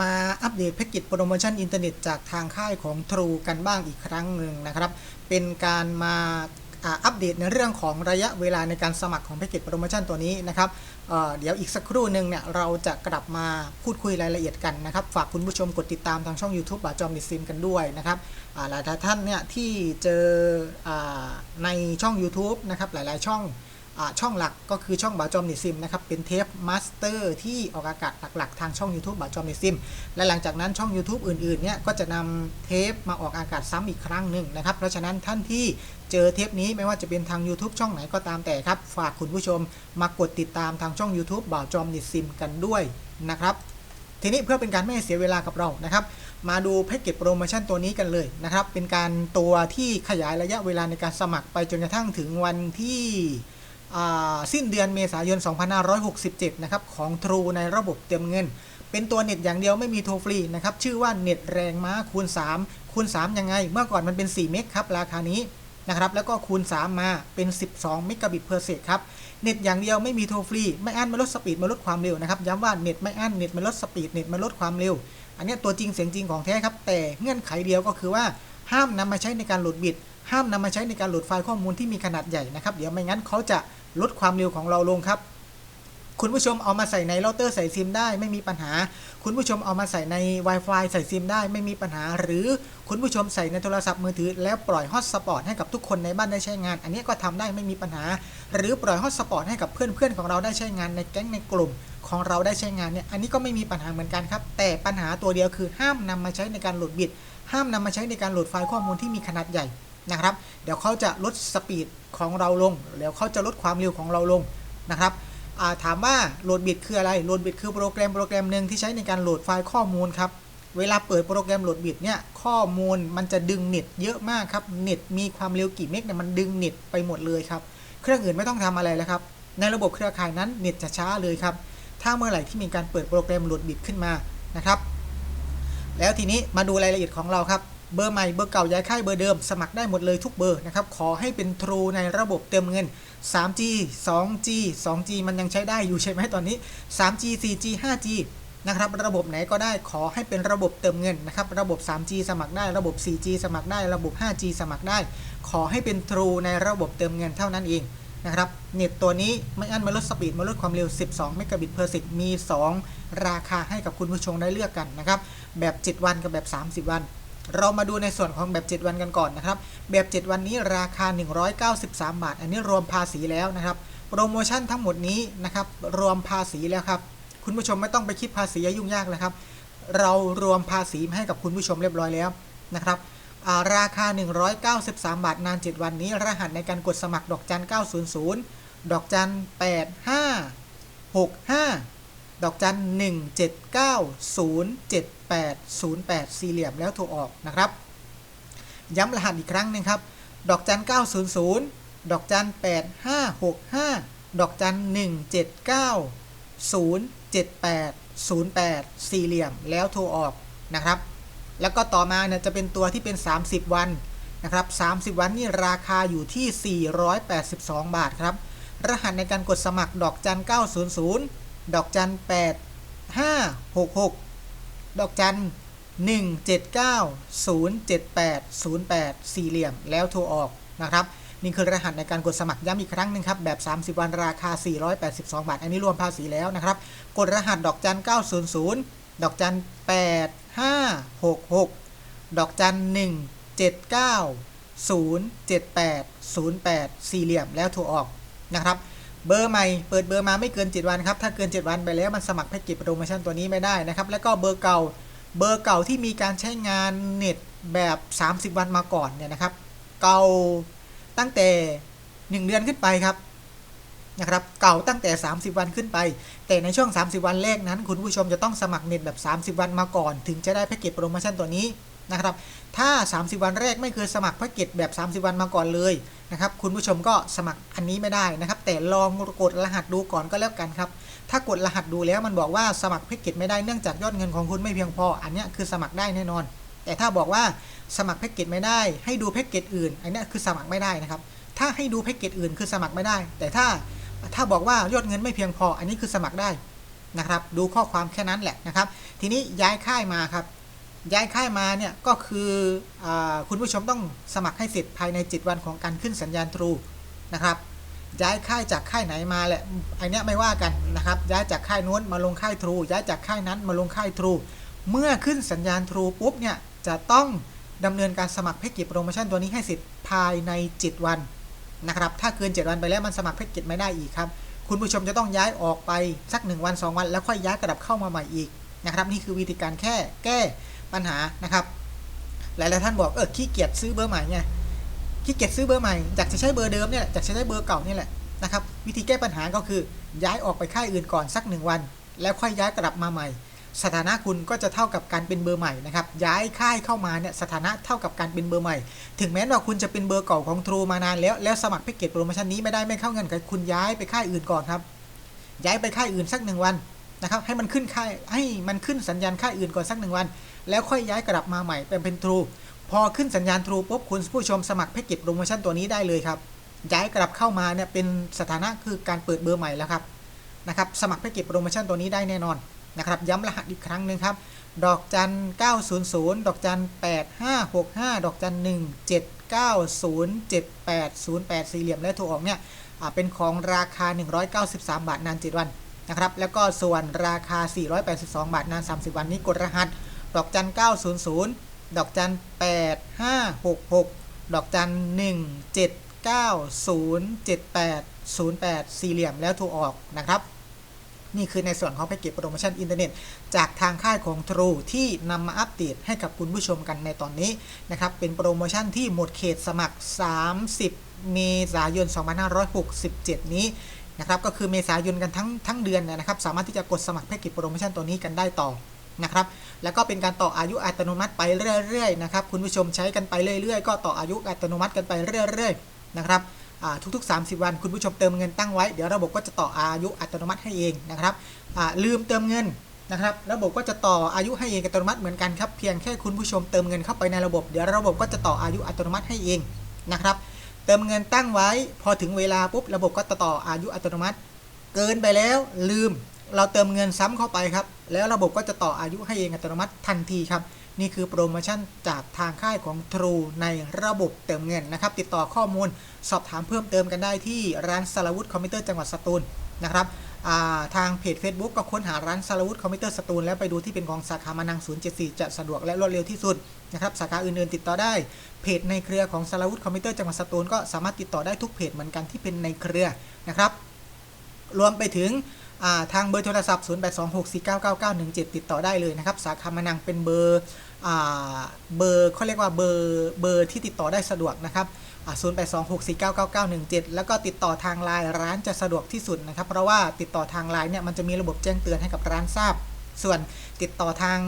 มาอัปเดตแพ็กเกจโปรโมชั่นอินเทอร์เน็ตจากทางค่ายของ True กันบ้างอีกครั้งหนึ่งนะครับ เป็นการมาอัปเดตในเรื่องของระยะเวลาในการสมัครของแพ็กเกจโปรโมชั่นตัวนี้นะครับเเดี๋ยวอีกสักครู่หนึ่งเนี่ยเราจะกลับมาพูดคุยรายละเอียดกันนะครับ ฝากคุณผู้ชมกดติดตามทางช่อง YouTube บาจอมดิซิมกันด้วยนะครับหลายท่านเนี่ยที่เจออในช่อง YouTube นะครับหลาย ๆ ช่อง ช่องหลักก็คือช่องบาจอมนิซิมนะครับเป็นเทปมาสเตอร์ที่ออกอากาศหลักๆ ทางช่อง YouTube บาจอมนิซิม และหลังจากนั้นช่อง YouTube อื่นๆเนี่ยก็จะนำเทปมาออกอากาศซ้ำอีกครั้งหนึ่งนะครับ เพราะฉะนั้นท่านที่เจอเทปนี้ไม่ว่าจะเป็นทาง YouTube ช่องไหนก็ตามแต่ครับ ฝากคุณผู้ชมมากดติดตามทางช่อง YouTube บาจอมนิซิมกันด้วยนะครับทีนี้เพื่อเป็นการไม่ให้เสียเวลากับเรานะครับ มาดูแพ็กเกจโปรโมชั่นตัวนี้กันเลยนะครับ เป็นการตัวที่ขยายระยะเวลาในการสมัครไปจนกระทั่งถึงวันที่ สิ้นเดือนเมษายน 2567 นะครับ ของ True ในระบบเต็มเงิน เป็นตัวเน็ตอย่างเดียวไม่มีโทรฟรีนะครับ ชื่อว่าเน็ตแรงม้าคูณ 3 คูณ 3 ยังไง เมื่อก่อนมันเป็น 4 เมกครับ ราคานี้นะครับ แล้วก็คูณ 3 มาเป็น 12 เมกะบิตเพอร์เซกครับ เน็ตอย่างเดียวไม่มีโทรฟรี ไม่อั้นไม่ลดสปีดไม่ลดความเร็วนะครับ ย้ำว่าเน็ตไม่อั้น เน็ตไม่ลดสปีด เน็ตไม่ลดความเร็ว อันนี้ตัวจริงเสียงจริงของแท้ครับ แต่เงื่อนไขเดียวก็คือว่าห้ามนำมาใช้ในการโหลดบิต ห้ามนำมาใช้ในการโหลดไฟล์ข้อมูลที่มีขนาดใหญ่นะครับ เดี๋ยวไม่งั้นเขาจะ ลดความเร็วของเราลงครับ คุณผู้ชมเอามาใส่ในเราเตอร์ใส่ซิมได้ไม่มีปัญหา คุณผู้ชมเอามาใส่ใน Wi-Fi ใส่ซิมได้ไม่มีปัญหา หรือคุณผู้ชมใส่ในโทรศัพท์มือถือ แล้วปล่อยฮอตสปอตให้กับทุกคนในบ้านได้ใช้งาน อันนี้ก็ทำได้ไม่มีปัญหา หรือปล่อยฮอตสปอตให้กับเพื่อนๆของเราได้ใช้งานในแก๊งในกลุ่มของเราได้ใช้งานเนี่ยอันนี้ก็ไม่มีปัญหาเหมือนกันครับ แต่ปัญหาตัวเดียวคือห้ามนำมาใช้ในการโหลดบิตห้ามนำมาใช้ในการโหลดไฟล์ข้อมูลที่มีขนาดใหญ่ นะครับ เดี๋ยวเขาจะลดสปีดของเราลง เดี๋ยวเขาจะลดความเร็วของเราลงนะครับถามว่าโหลดบิตคืออะไร โหลดบิตคือโปรแกรมโปรแกรมหนึ่งที่ใช้ในการโหลดไฟล์ข้อมูลครับ เวลาเปิดโปรแกรมโหลดบิตเนี่ย ข้อมูลมันจะดึงเน็ตเยอะมากครับ เน็ตมีความเร็วกี่เมกเนี่ยมันดึงเน็ตไปหมดเลยครับ เครื่องอื่นไม่ต้องทำอะไรแล้วครับ ในระบบเครือข่ายนั้นเน็ตจะช้าเลยครับ ถ้าเมื่อไหร่ที่มีการเปิดโปรแกรมโหลดบิตขึ้นมานะครับ แล้วทีนี้มาดูรายละเอียดของเราครับ เบอร์ใหม่เบอร์เก่าย้ายค่ายเบอร์เดิม สมัครได้หมดเลยทุกเบอร์นะครับขอให้เป็น True ในระบบเติมเงิน 3G 2G 2G มันยังใช้ได้อยู่ใช่ไหมตอนนี้ 3G 4G 5G นะครับระบบไหนก็ได้ขอให้เป็นระบบเติมเงินนะครับระบบ 3G สมัครได้ระบบ 4G สมัครได้ระบบ 5G สมัครได้ ขอให้เป็น True ในระบบเติมเงินเท่านั้นเองนะครับเน็ตตัวนี้ไม่อั้นมาลดสปีดมาลดความเร็ว 12 เมกะบิตเพอร์เซกมี 2 ราคาให้กับคุณผู้ชมได้เลือกกันนะครับแบบ 7 วันกับแบบ 30 วัน เรามาดูในส่วนของแบบ 7 วันกันก่อนนะครับ แบบ 7 วันนี้ราคา 193 บาท อันนี้รวมภาษีแล้วนะครับ โปรโมชั่นทั้งหมดนี้นะครับรวมภาษีแล้วครับ คุณผู้ชมไม่ต้องไปคิดภาษียุ่งยากเลยครับ เรารวมภาษีให้กับคุณผู้ชมเรียบร้อยแล้วนะครับอ่าราคา 193 บาท นาน 7 วันนี้ รหัสในการกดสมัครดอกจัน 900 ดอกจัน 85 65 ดอกจัน179 078 08สี่เหลี่ยมแล้วโทรออกนะครับ ย้ำรหัสอีกครั้งหนึงครับ ดอกจัน900ดอกจัน8565ดอกจัน179 078 08สี่เหลี่ยมแล้วโทรออกนะครับ แล้วก็ต่อมาเนี่ยจะเป็นตัวที่เป็น 30 วันนะครับ30 วันนี่ราคาอยู่ที่ 482 บาทครับ รหัสในการกดสมัครดอกจัน900 ดอกจัน8566ดอกจัน179 078 08สี่เหลี่ยมแล้วโทรออกนะครับนี่คือรหัสในการกดสมัครย้ำอีกครั้งหนึงครับ แบบ 30 วันราคา 482 บาท อันนี้รวมภาษีแล้วนะครับ กดรหัสดอกจัน 900 ดอกจัน 8566 ดอกจัน 179 078 08 สี่เหลี่ยมแล้วโทรออกนะครับ เบอร์ใหม่เปิดเบอร์มาไม่เกิน 7 วันครับถ้าเกิน 7 วันไปแล้วมันสมัครแพ็กเกจโปรโมชั่นตัวนี้ไม่ได้นะครับแล้วก็เบอร์เก่าเบอร์เก่าที่มีการใช้งานเน็ตแบบ 30 วันมาก่อนเนี่ยนะครับ เก่าตั้งแต่ 1 เดือนขึ้นไปครับนะครับเก่าตั้งแต่ 30 วันขึ้นไป แต่ในช่วง 30 วันแรกนั้น คุณผู้ชมจะต้องสมัครเน็ตแบบ 30 วันมาก่อน ถึงจะได้แพ็กเกจโปรโมชั่นตัวนี้ นะครับ ถ้า 30 วันแรกไม่เคยสมัครแพ็กเกจแบบ 30 วันมาก่อนเลยนะครับ คุณผู้ชมก็สมัครอันนี้ไม่ได้นะครับ แต่ลองกดรหัสดูก่อนก็แล้วกันครับ ถ้ากดรหัสดูแล้วมันบอกว่าสมัครแพ็กเกจไม่ได้เนื่องจากยอดเงินของคุณไม่เพียงพอ อันนี้คือสมัครได้แน่นอน แต่ถ้าบอกว่าสมัครแพ็กเกจไม่ได้ ให้ดูแพ็กเกจอื่น อันนี้คือสมัครไม่ได้นะครับ ถ้าให้ดูแพ็กเกจอื่นคือสมัครไม่ได้ แต่ถ้าถ้าบอกว่ายอดเงินไม่เพียงพอ อันนี้คือสมัครได้นะครับ ดูข้อความแค่นั้นแหละนะครับ ทีนี้ย้ายค่ายมาครับ ย้ายค่ายมาเนี่ยก็คืออคุณผู้ชมต้องสมัครให้เสร็จภายใน 7 วันของการขึ้นสัญญาณทรูนะครับย้ายค่ายจากค่ายไหนมาแหละไอเนี้ยไม่ว่ากันนะครับย้ายจากค่ายนู้นมาลงค่ายทรูย้ายจากค่ายนั้นมาลงค่ายทรูเมื่อขึ้นสัญญาณทรูปุ๊บเนี่ยจะต้องดำเนินการสมัครแพ็กเกจโปรโมชั่นตัวนี้ให้เสร็จภายใน 7 วันนะครับถ้าเกิน 7 วันไปแล้วมันสมัครแพ็กเกจไม่ได้อีกครับคุณผู้ชมจะต้องย้ายออกไปสัก 1 วัน 2 วัน แล้วค่อยย้ายกลับเข้ามาใหม่อีกนะครับนี่คือวิธีการแค่แก้ ปัญหานะครับ หลายๆท่านบอกเออขี้เกียจซื้อเบอร์ใหม่ไงขี้เกียจซื้อเบอร์ใหม่อยากจะใช้เบอร์เดิมเนี่ยแหละอยากจะใช้เบอร์เก่านี่แหละนะครับ วิธีแก้ปัญหาก็คือย้ายออกไปค่ายอื่นก่อนสักหนึ่งวัน แล้วค่อยย้ายกลับมาใหม่ สถานะคุณก็จะเท่ากับการเป็นเบอร์ใหม่นะครับย้ายค่ายเข้ามาเนี่ยสถานะเท่ากับการเป็นเบอร์ใหม่ ถึงแม้ว่าคุณจะเป็นเบอร์เก่าของ True มานานแล้วแล้วสมัครแพ็กเกจโปรโมชั่นนี้ไม่ได้ไม่เข้าเงินกับคุณย้ายไปค่ายอื่นก่อนครับย้ายไปค่ายอื่นสักหนึ่งวัน นะครับให้มันขึ้นค่าให้มันขึ้นสัญญาณค่าอื่นก่อนสักหนึ่งวัน แล้วค่อยย้ายกลับมาใหม่เป็นเป็น True พอขึ้นสัญญาณ True ปุ๊บคุณผู้ชมสมัครแพ็กเกจโปรโมชั่นตัวนี้ได้เลยครับย้ายกลับเข้ามาเนี่ยเป็นสถานะคือการเปิดเบอร์ใหม่แล้วครับนะครับสมัครแพ็กเกจโปรโมชั่นตัวนี้ได้แน่นอนนะครับย้ำรหัสอีกครั้งหนึ่งครับดอกจัน 900 ดอกจัน 8565 ดอกจัน 1790780สี่เหลี่ยมและถูกออกเนี่ยเป็นของราคา 193 บาทนาน 7 วัน นะครับ แล้วก็ส่วนราคา 482 บาทนาน 30 วันนี้กดรหัส ดอกจัน 900 ดอกจัน 8566 ดอกจัน 17907808 สี่เหลี่ยมแล้วถูกออกนะครับ นี่คือในส่วนของแพ็กเกจโปรโมชั่นอินเทอร์เน็ต จากทางค่ายของ True ที่นำมาอัปเดตให้กับคุณผู้ชมกันในตอนนี้นะครับ เป็นโปรโมชั่นที่หมดเขตสมัคร 30 เมษายน 2567 นี้ นะครับก็คือเมษายนกันทั้งทั้งเดือนนะครับ สามารถที่จะกดสมัครแพ็กเกจโปรโมชั่นตัวนี้กันได้ต่อนะครับแล้วก็เป็นการต่ออายุอัตโนมัติไปเรื่อยๆนะครับคุณผู้ชมใช้กันไปเรื่อยๆ ก็ต่ออายุอัตโนมัติกันไปเรื่อยๆนะครับทุกๆ 30 วันคุณผู้ชมเติมเงินตั้งไว้เดี๋ยวระบบก็จะต่ออายุอัตโนมัติให้เองนะครับลืมเติมเงินนะครับระบบก็จะต่ออายุให้เองอัตโนมัติเหมือนกันครับเพียงแค่คุณผู้ชมเติมเงินเข้าไปในระบบ เดี๋ยวระบบก็จะต่ออายุอัตโนมัติให้เองนะครับ เติมเงินตั้งไว้ พอถึงเวลาปุ๊บระบบก็ต่ออายุอัตโนมัติ เกินไปแล้วลืม เราเติมเงินซ้ำเข้าไปครับ แล้วระบบก็จะต่ออายุให้เองอัตโนมัติทันทีครับ นี่คือโปรโมชั่นจากทางค่ายของ True ในระบบเติมเงินนะครับ ติดต่อข้อมูล สอบถามเพิ่มเติมกันได้ที่ร้านสารวุฒิคอมพิวเตอร์จังหวัดสตูลนะครับ ทางเพจ Facebook ก็ค้นหาร้านสารวุฒิคอมพิวเตอร์สตูลแล้วไปดูที่เป็นของสาขามานัง 074 จะสะดวกและรวดเร็วที่สุดนะครับสาขาอื่นๆติดต่อได้เพจในเครือของสารวุฒิคอมพิวเตอร์จังหวัดสตูลก็สามารถติดต่อได้ทุกเพจเหมือนกันที่เป็นในเครือนะครับ รวมไปถึง ทางเบอร์โทรศัพท์ 0826499917 ติดต่อได้เลยนะครับ สาขามานังเป็นเบอร์เบอร์เขาเรียกว่าเบอร์เบอร์ที่ติดต่อได้สะดวกนะครับ0826499917 แล้วก็ติดต่อทางไลน์ร้านจะสะดวกที่สุดนะครับ เพราะว่าติดต่อทางไลน์เนี่ยมันจะมีระบบแจ้งเตือนให้กับร้านทราบ ส่วนติดต่อทาง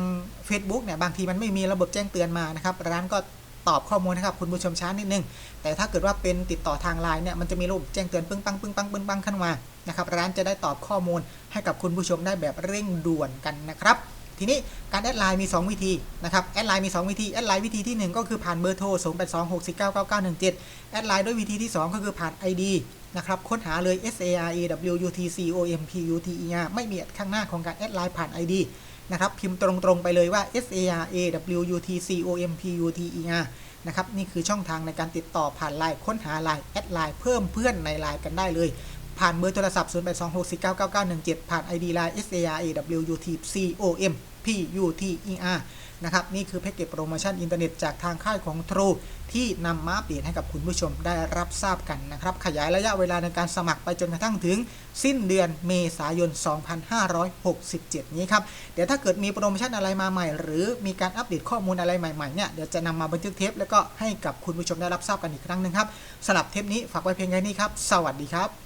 Facebook เนี่ยบางทีมันไม่มีระบบแจ้งเตือนมานะครับ ร้านก็ ตอบข้อมูลให้กับคุณผู้ชมช้านิดนึง แต่ถ้าเกิดว่าเป็นติดต่อทางไลน์เนี่ยมันจะมีระบบแจ้งเตือนปึ้งปังปึ้งปังปึ้งปังขึ้นมานะครับร้านจะได้ตอบข้อมูลให้กับคุณผู้ชมได้แบบเร่งด่วนกันนะครับทีนี้การแอดไลน์มี 2 วิธีนะครับแอดไลน์มี 2 วิธีแอดไลน์วิธีที่ 1 ก็คือผ่านเบอร์โทร 0 8 2 6 4 9 9 9 1 7แอดไลน์ด้วยวิธีที่ 2 ก็คือผ่าน ID นะครับค้นหาเลย S A R A W U T C O M P U T E R ไม่มีข้างหน้าของการแอดไลน์ผ่าน ID นะครับ พิมพ์ตรงๆไปเลยว่า S A R A W U T C O M P U T E R นะครับ นี่คือช่องทางในการติดต่อผ่านไลน์ค้นหาไลน์แอดไลน์เพิ่มเพื่อนในไลน์กันได้เลย ผ่านเบอร์โทรศัพท์ 0 8 2 6 4 9 9 9 1 7 ผ่าน ID ไลน์ S A R A W U T C O M P U T E R นะครับนี่คือแพ็กเกจโปรโมชั่นอินเทอร์เน็ตจากทางค่ายของ True ที่นำมาอัปเดตให้กับคุณผู้ชมได้รับทราบกันนะครับ ขยายระยะเวลาในการสมัครไปจนกระทั่งถึงสิ้นเดือนเมษายน 2567 นี้ครับ เดี๋ยวถ้าเกิดมีโปรโมชั่นอะไรมาใหม่ หรือมีการอัปเดตข้อมูลอะไรใหม่ๆเนี่ยเดี๋ยวจะนำมาบันทึกเทปแล้วก็ให้กับคุณผู้ชมได้รับทราบกันอีกครั้งหนึ่งครับสำหรับเทปนี้ฝากไว้เพียงแค่นี้ครับ สวัสดีครับ